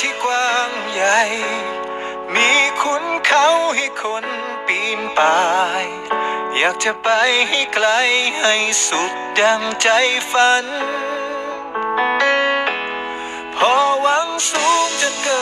ที่กว้างใหญ่ มีคุณเขาให้คนปีนป่าย อยากจะไปให้ไกลให้สุดดังใจฝัน พอหวังสูงจนเกิน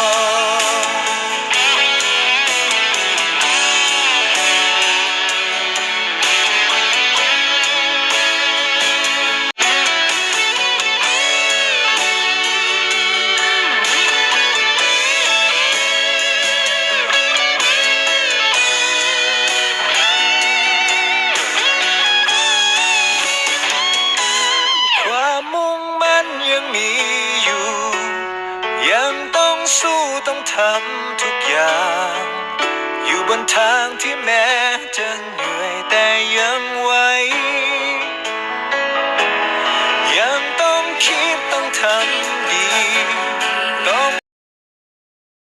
ยังต้องสู้ต้องทำทุกอย่าง อยู่บนทางที่แม้จะเหนื่อยแต่ยังไหวยังต้องคิดต้องทำ